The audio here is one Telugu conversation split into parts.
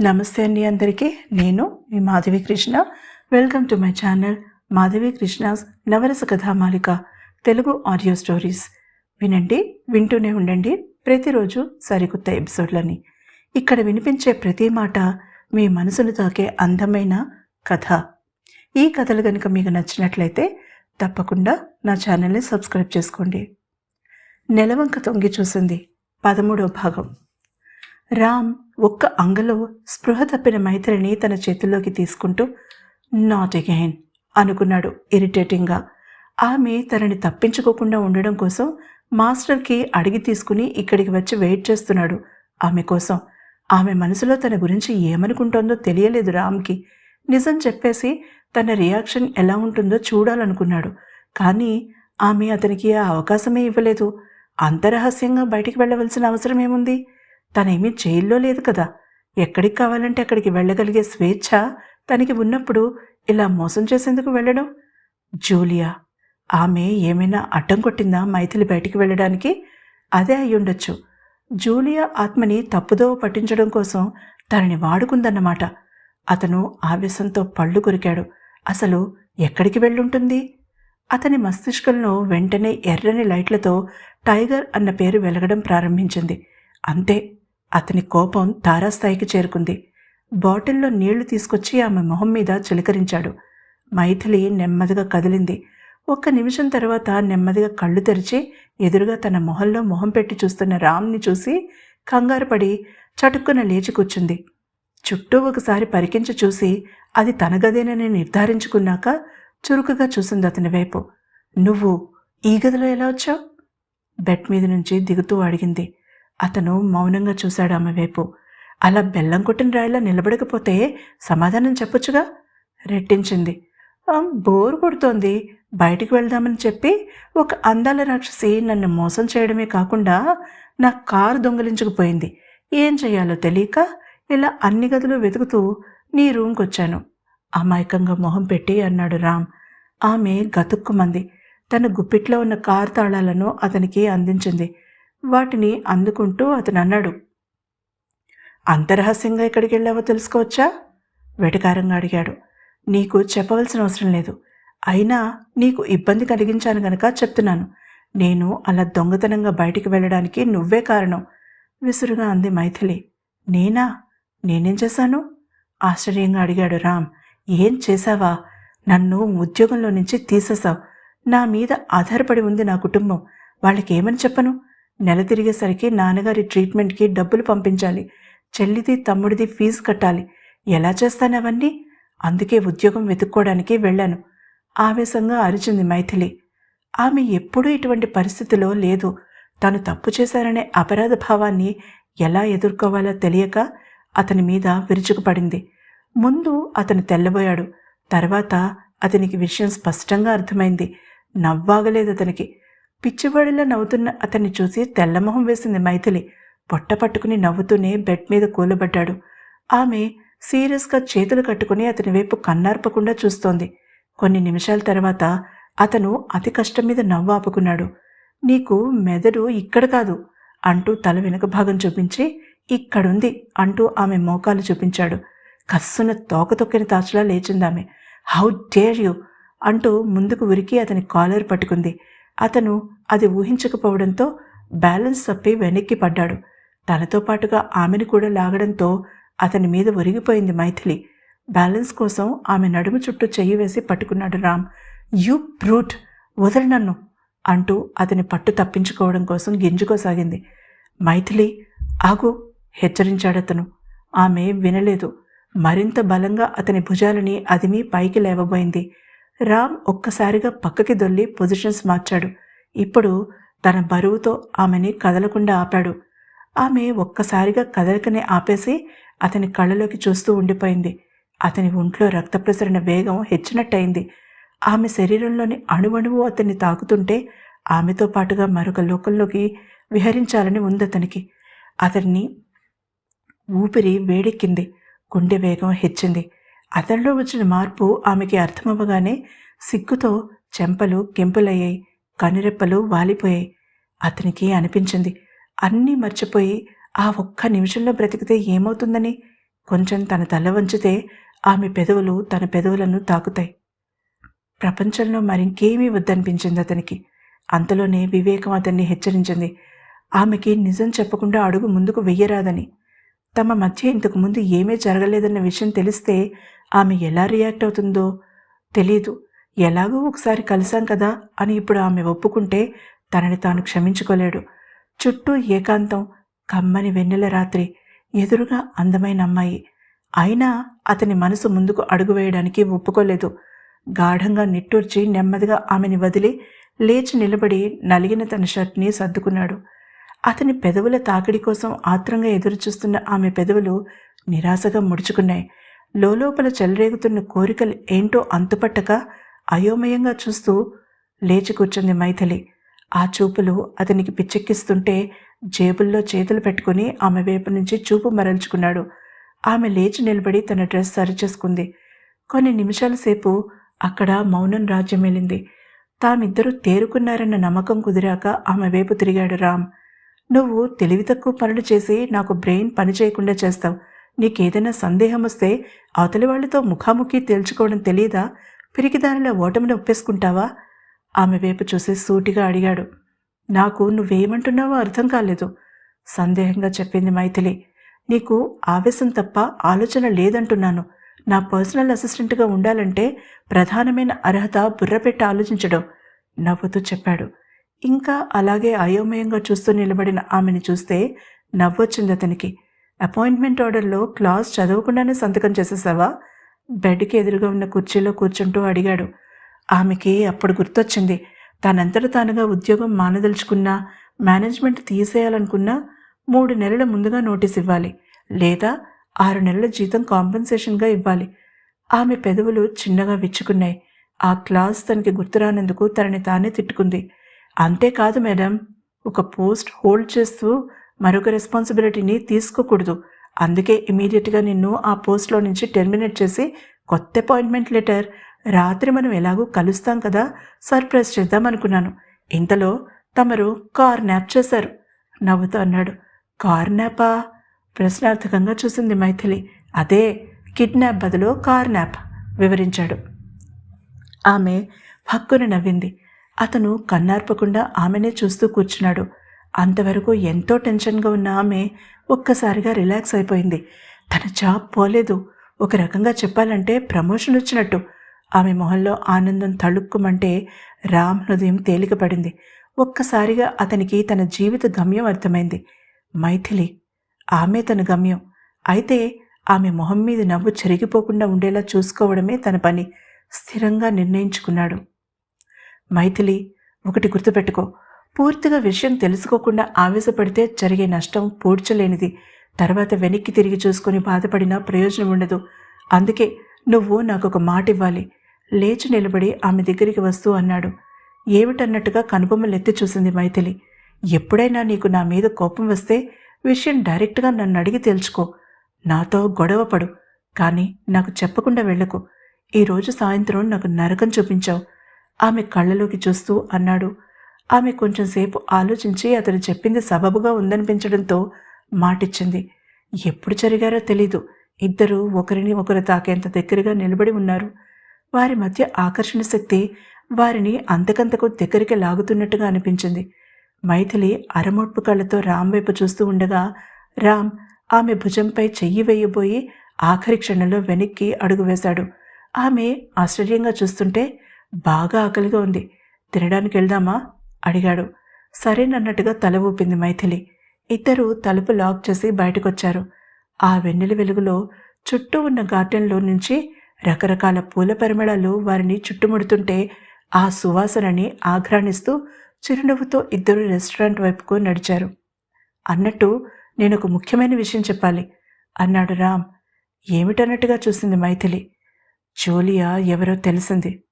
నమస్తే అండి అందరికీ. నేను మీ Madhavi Krishna. Welcome to my channel Madhavi Krishna's Navarasa Kathamalika Telugu audio stories వినండి వింటూనే ఉండండి. ప్రతిరోజు సరికొత్త ఎపిసోడ్లని. ఇక్కడ వినిపించే ప్రతి మాట మీ మనసును తాకే అందమైన కథ. ఈ కథలు కనుక మీకు నచ్చినట్లయితే తప్పకుండా నా ఛానల్ని సబ్స్క్రైబ్ చేసుకోండి. నెలవంక తొంగి చూసింది పదమూడవ భాగం. రామ్ ఒక్క అంగలో స్పృహ తప్పిన మైత్రిని తన చేతుల్లోకి తీసుకుంటూ నాట్ అగైన్ అనుకున్నాడు ఇరిటేటింగ్గా. ఆమె తనని తప్పించుకోకుండా ఉండడం కోసం మాస్టర్కి అడిగి తీసుకుని ఇక్కడికి వచ్చి వెయిట్ చేస్తున్నాడు ఆమె కోసం. ఆమె మనసులో తన గురించి ఏమనుకుంటోందో తెలియలేదు రామ్కి. నిజం చెప్పేసి తన రియాక్షన్ ఎలా ఉంటుందో చూడాలనుకున్నాడు. కానీ ఆమె అతనికి ఆ అవకాశమే ఇవ్వలేదు. అంతరహస్యంగా బయటికి వెళ్ళవలసిన అవసరం ఏముంది? తనేమీ జైల్లో లేదు కదా. ఎక్కడికి కావాలంటే అక్కడికి వెళ్ళగలిగే స్వేచ్ఛ తనకి ఉన్నప్పుడు ఇలా మోసం చేసేందుకు వెళ్ళడం? జూలియా ఆమె ఏమైనా అడ్డం కొట్టిందా మైథిలి బయటికి వెళ్ళడానికి? అదే అయ్యుండొచ్చు. జూలియా ఆత్మని తప్పుదోవ పట్టించడం కోసం తనని వాడుకుందన్నమాట. అతను ఆవేశంతో పళ్ళు కొరికాడు. అసలు ఎక్కడికి వెళ్ళుంటుంది? అతని మస్తిష్కంలో వెంటనే ఎర్రని లైట్లతో టైగర్ అన్న పేరు వెలగడం ప్రారంభించింది. అంతే. అతని కోపం తారాస్థాయికి చేరుకుంది. బాటిల్లో నీళ్ళు తీసుకొచ్చి ఆమె మొహం మీద చిలకరించాడు. మైథిలి నెమ్మదిగా కదిలింది. ఒక్క నిమిషం తర్వాత నెమ్మదిగా కళ్ళు తెరిచి ఎదురుగా తన మొహంలో మొహం పెట్టి చూస్తున్న రామ్ని చూసి కంగారుపడి చటుక్కున లేచి కూర్చుంది. చుట్టూ ఒకసారి పరికించి చూసి అది తన గదేనని నిర్ధారించుకున్నాక చురుకుగా చూసింది అతని వైపు. నువ్వు ఈ గదిలో ఎలా వచ్చావు? బెడ్ మీద నుంచి దిగుతూ అడిగింది. అతను మౌనంగా చూశాడు ఆమె వైపు. అలా బెల్లం కొట్టిన రాయిలా నిలబడకపోతే సమాధానం చెప్పొచ్చుగా? రెట్టించింది. బోర్ కొడుతోంది. బయటికి వెళ్దామని చెప్పి ఒక అందాల రాక్షసి నన్ను మోసం చేయడమే కాకుండా నా కారు దొంగిలించుకుపోయింది. ఏం చేయాలో తెలియక ఇలా అన్ని గదులు వెతుకుతూ నీ రూమ్కి వచ్చాను అమాయకంగా మొహం పెట్టి అన్నాడు రామ్. ఆమె గతుక్కుమంది. తన గుప్పిట్లో ఉన్న కారు తాళాలను అతనికి అందించింది. వాటిని అందుకుంటూ అతను అన్నాడు అంతరహస్యంగా ఎక్కడికి వెళ్ళావో తెలుసుకోవచ్చా? వెటకారంగా అడిగాడు. నీకు చెప్పవలసిన అవసరం లేదు. అయినా నీకు ఇబ్బంది కలిగించాను గనక చెప్తున్నాను. నేను అలా దొంగతనంగా బయటికి వెళ్ళడానికి నువ్వే కారణం. విసురుగా అంది మైథిలి. నేనా? నేనేం చేశాను? ఆశ్చర్యంగా అడిగాడు రామ్. ఏం చేశావా? నన్ను ఉద్యోగంలో నుంచి తీసేశావు. నా మీద ఆధారపడి ఉంది నా కుటుంబం. వాళ్ళకేమని చెప్పను? నెల తిరిగేసరికి నాన్నగారి ట్రీట్మెంట్కి డబ్బులు పంపించాలి. చెల్లిది తమ్ముడిది ఫీజు కట్టాలి. ఎలా చేస్తాను అవన్నీ? అందుకే ఉద్యోగం వెతుక్కోవడానికి వెళ్ళాను. ఆవేశంగా అరిచింది మైథిలి. ఆమె ఎప్పుడూ ఇటువంటి పరిస్థితిలో లేదు. తాను తప్పు చేశారనే అపరాధ భావాన్ని ఎలా ఎదుర్కోవాలో తెలియక అతని మీద విరుచుకుపడింది. ముందు అతను తెల్లబోయాడు. తర్వాత అతనికి విషయం స్పష్టంగా అర్థమైంది. నవ్వాగలేదు అతనికి. పిచ్చివాడిలా నవ్వుతున్న అతన్ని చూసి తెల్లమొహం వేసింది మైథిలి. పొట్ట పట్టుకుని నవ్వుతూనే బెడ్ మీద కూలబడ్డాడు. ఆమె సీరియస్గా చేతులు కట్టుకుని అతని వైపు కన్నార్పకుండా చూస్తోంది. కొన్ని నిమిషాల తర్వాత అతను అతి కష్టం మీద నవ్వు ఆపుకున్నాడు. నీకు మెదడు ఇక్కడ కాదు అంటూ తల వెనుక భాగం చూపించి ఇక్కడుంది అంటూ ఆమె మోకాలు చూపించాడు. కస్సున తోక తొక్కిన తాచులా లేచిందామె. హౌ డేర్ యూ అంటూ ముందుకు ఉరికి అతని కాలర్ పట్టుకుంది. అతను అది ఊహించకపోవడంతో బ్యాలెన్స్ తప్పి వెనక్కి పడ్డాడు. తనతో పాటుగా ఆమెను కూడా లాగడంతో అతని మీద ఒరిగిపోయింది మైథిలి. బ్యాలెన్స్ కోసం ఆమె నడుము చుట్టూ చెయ్యి వేసి పట్టుకున్నాడు రామ్. You brute! వదలు నన్ను! అంటూ అతని పట్టు తప్పించుకోవడం కోసం గింజుకోసాగింది మైథిలి ఆగు! హెచ్చరించాడతను. ఆమె వినలేదు. మరింత బలంగా అతని భుజాలని అదిమి పైకి లేవబోయింది. రామ్ ఒక్కసారిగా పక్కకి దొల్లి పొజిషన్స్ మార్చాడు. ఇప్పుడు తన బరువుతో ఆమెని కదలకుండా ఆపాడు. ఆమె ఒక్కసారిగా కదలికనే ఆపేసి అతని కళ్ళలోకి చూస్తూ ఉండిపోయింది. అతని ఒంట్లో రక్త ప్రసరణ వేగం హెచ్చినట్టయింది. ఆమె శరీరంలోని అణువణువు అతన్ని తాకుతుంటే ఆమెతో పాటుగా మరొక లోకంలోకి విహరించాలని ఉంది అతనికి. అతన్ని ఊపిరి వేడెక్కింది. గుండె వేగం హెచ్చింది. అతనిలో వచ్చిన మార్పు ఆమెకి అర్థమవ్వగానే సిగ్గుతో చెంపలు కెంపులయ్యాయి కనురెప్పలు వాలిపోయాయి. అతనికి అనిపించింది అన్నీ మర్చిపోయి ఆ ఒక్క నిమిషంలో బ్రతికితే ఏమవుతుందని కొంచెం తన తల వంచితే ఆమె పెదవులు తన పెదవులను తాకుతాయి. ప్రపంచంలో మరింకేమీ వద్దనిపించింది అతనికి. అంతలోనే వివేకం అతన్ని హెచ్చరించింది. ఆమెకి నిజం చెప్పకుండా అడుగు ముందుకు వెయ్యరాదని. తమ మధ్య ఇంతకు ముందు ఏమీ జరగలేదన్న విషయం తెలిస్తే ఆమె ఎలా రియాక్ట్ అవుతుందో తెలీదు. ఎలాగో ఒకసారి కలిసాం కదా అని ఇప్పుడు ఆమె ఒప్పుకుంటే తనని తాను క్షమించుకోలేడు. చుట్టూ ఏకాంతం కమ్మని వెన్నెల రాత్రి ఎదురుగా అందమైన అమ్మాయి. అయినా అతని మనసు ముందుకు అడుగు వేయడానికి ఒప్పుకోలేదు. గాఢంగా నిట్టూర్చి నెమ్మదిగా ఆమెని వదిలి లేచి నిలబడి నలిగిన తన షర్ట్ని సర్దుకున్నాడు. అతని పెదవుల తాకిడి కోసం ఆత్రంగా ఎదురుచూస్తున్న ఆమె పెదవులు నిరాశగా ముడుచుకున్నాయి. లోపల చెలరేగుతున్న కోరికలు ఏంటో అంతుపట్టక అయోమయంగా చూస్తూ లేచి కూర్చుంది మైథిలి. ఆ చూపులు అతనికి పిచ్చెక్కిస్తుంటే జేబుల్లో చేతులు పెట్టుకుని ఆమె వైపు నుంచి చూపు మరల్చుకున్నాడు. ఆమె లేచి నిలబడి తన డ్రెస్ సరిచేసుకుంది. కొన్ని నిమిషాల సేపు అక్కడ మౌనం రాజ్యమేలింది తామిద్దరూ తేరుకున్నారన్న నమ్మకం కుదిరాక ఆమె వైపు తిరిగాడు రామ్. నువ్వు తెలివి తక్కువ పనులు చేసి నాకు బ్రెయిన్ పనిచేయకుండా చేస్తావు. నీకేదైనా సందేహం వస్తే అవతలి వాళ్ళతో ముఖాముఖి తేల్చుకోవడం తెలియదా పిరికిదానిలో ఓటమిని ఒప్పేసుకుంటావా? ఆమె వైపు చూసి సూటిగా అడిగాడు. నాకు నువ్వేమంటున్నావో అర్థం కాలేదు. సందేహంగా చెప్పింది మైథిలి. నీకు ఆవేశం తప్ప ఆలోచన లేదంటున్నాను. నా పర్సనల్ అసిస్టెంట్గా ఉండాలంటే ప్రధానమైన అర్హత బుర్రపెట్టి ఆలోచించడం నవ్వుతూ చెప్పాడు. ఇంకా అలాగే అయోమయంగా చూస్తూ నిలబడిన ఆమెను చూస్తే నవ్వొచ్చింది అతనికి. అపాయింట్మెంట్ ఆర్డర్లో క్లాస్ చదవకుండానే సంతకం చేసేసావా? బెడ్కి ఎదురుగా ఉన్న కుర్చీలో కూర్చుంటూ అడిగాడు. ఆమెకి అప్పుడు గుర్తొచ్చింది. తనంతట తానుగా ఉద్యోగం మానదలుచుకున్నా మేనేజ్మెంట్ తీసేయాలనుకున్నా మూడు నెలల ముందుగా నోటీస్ ఇవ్వాలి. లేదా ఆరు నెలల జీతం కాంపెన్సేషన్గా ఇవ్వాలి. ఆమె పెదవులు చిన్నగా విచ్చుకున్నాయి. ఆ క్లాస్ తనకి గుర్తురానందుకు తనని తానే తిట్టుకుంది. అంతేకాదు మేడం ఒక పోస్ట్ హోల్డ్ చేస్తూ మరొక రెస్పాన్సిబిలిటీని తీసుకోకూడదు. అందుకే ఇమీడియట్గా నిన్ను ఆ పోస్ట్లో నుంచి టెర్మినేట్ చేసి కొత్త అపాయింట్మెంట్ లెటర్ రాత్రి మనం ఎలాగూ కలుస్తాం కదా సర్ప్రైజ్ చేద్దాం అనుకున్నాను. ఇంతలో తమరు కార్ న్యాప్ చేశారు. నవ్వుతూ అన్నాడు. కార్ న్యాపా ప్రశ్నార్థకంగా చూసింది మైథిలి. అదే కిడ్నాప్ బదులు కార్ న్యాప్ వివరించాడు. ఆమె హక్కున నవ్వింది. అతను కన్నార్పకుండా ఆమెనే చూస్తూ కూర్చున్నాడు. అంతవరకు ఎంతో టెన్షన్గా ఉన్న ఆమె ఒక్కసారిగా రిలాక్స్ అయిపోయింది. తన జాబ్ పోలేదు. ఒక రకంగా చెప్పాలంటే ప్రమోషన్ వచ్చినట్టు. ఆమె మొహంలో ఆనందం తళుక్కుమంటే రామ్ హృదయం తేలికపడింది ఒక్కసారిగా అతనికి తన జీవిత గమ్యం అర్థమైంది. మైథిలి ఆమె తన గమ్యం. అయితే ఆమె మొహం మీద నవ్వు చెరిగిపోకుండా ఉండేలా చూసుకోవడమే తన పని. స్థిరంగా నిర్ణయించుకున్నాడు. మైథిలి ఒకటి గుర్తుపెట్టుకో. పూర్తిగా విషయం తెలుసుకోకుండా ఆవేశపడితే జరిగే నష్టం పూడ్చలేనిది. తర్వాత వెనక్కి తిరిగి చూసుకొని బాధపడినా ప్రయోజనం ఉండదు. అందుకే నువ్వు నాకు ఒక మాట ఇవ్వాలి లేచి నిలబడి ఆమె దగ్గరికి వస్తూ అన్నాడు. ఏమిటన్నట్టుగా కనుబొమ్మలెత్తి చూసింది మైథిలి. ఎప్పుడైనా నీకు నా మీద కోపం వస్తే విషయం డైరెక్ట్గా నన్ను అడిగి తెలుసుకో నాతో గొడవపడు కానీ నాకు చెప్పకుండా వెళ్ళకు. ఈరోజు సాయంత్రం నాకు నరకం చూపించావు. ఆమె కళ్ళలోకి చూస్తూ అన్నాడు. ఆమె కొంచెంసేపు ఆలోచించి అతను చెప్పింది సబబుగా ఉందనిపించడంతో మాటిచ్చింది. ఎప్పుడు జరిగారో తెలీదు. ఇద్దరూ ఒకరిని ఒకరు తాకేంత దగ్గరగా నిలబడి ఉన్నారు. వారి మధ్య ఆకర్షణ శక్తి వారిని అంతకంతకు దగ్గరికి లాగుతున్నట్టుగా అనిపించింది. మైథిలి అరమోడ్పు కళ్ళతో రామ్ వైపు చూస్తూ ఉండగా రామ్ ఆమె భుజంపై చెయ్యి వేయబోయి ఆఖరి క్షణంలో వెనక్కి అడుగు వేశాడు. ఆమె ఆశ్చర్యంగా చూస్తుంటే బాగా ఆకలిగా ఉంది. తినడానికి వెళ్దామా అడిగాడు. సరేనన్నట్టుగా తల ఊపింది మైథిలి. ఇద్దరూ తలుపు లాక్ చేసి బయటకొచ్చారు. ఆ వెన్నెల వెలుగులో చుట్టూ ఉన్న గార్డెన్లో నుంచి రకరకాల పూల పరిమళాలు వారిని చుట్టుముడుతుంటే ఆ సువాసనని ఆఘ్రాణిస్తూ చిరునవ్వుతో ఇద్దరు రెస్టారెంట్ వైపుకు నడిచారు. అన్నట్టు నేను ఒక ముఖ్యమైన విషయం చెప్పాలి. అన్నాడు రామ్. ఏమిటన్నట్టుగా చూసింది మైథిలి. జోలియా ఎవరో తెలిసింది.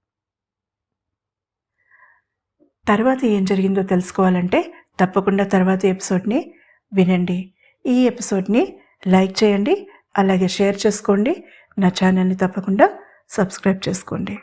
తర్వాత ఏం జరిగిందో తెలుసుకోవాలంటే తప్పకుండా తర్వాత ఎపిసోడ్ని వినండి. ఈ ఎపిసోడ్ని లైక్ చేయండి అలాగే షేర్ చేసుకోండి. నా ఛానల్ని తప్పకుండా సబ్స్క్రైబ్ చేసుకోండి.